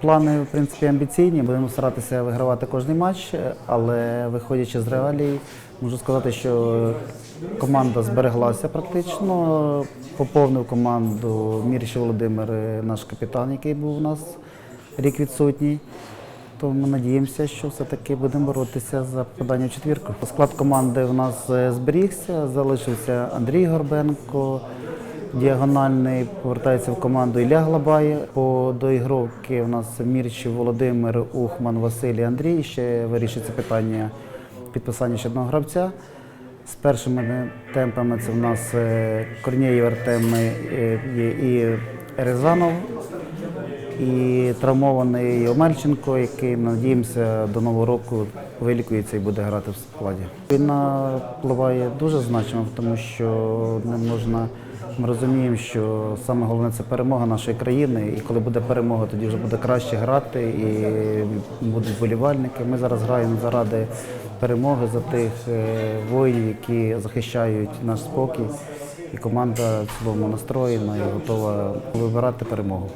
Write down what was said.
Плани, в принципі, амбіційні. Будемо старатися вигравати кожний матч, але виходячи з реалій, можу сказати, що команда збереглася практично. Поповнив команду Міріч Володимир, наш капітан, який був у нас рік відсутній. То ми надіємося, що все-таки будемо боротися за попадання в четвірку. Склад команди у нас е, зберігся, залишився Андрій Горбенко, діагональний, повертається в команду Ілля Глабай. По доігровки у нас Мірчі Володимир, Ухман, Василій, Андрій. Ще вирішиться питання підписання ще одного гравця. З першими темпами це в нас е, Корнієв Артем е, і Рязанов, і травмований Омельченко, який, надіємося, до нового року вилікується і буде грати в складі. Війна впливає дуже значимо, тому що не можна. Ми розуміємо, що саме головне це перемога нашої країни, і коли буде перемога, тоді вже буде краще грати і будуть вболівальники. Ми зараз граємо заради перемоги за тих е, воїнів, які захищають наш спокій. І команда в цілому настроєна і готова вибирати перемогу.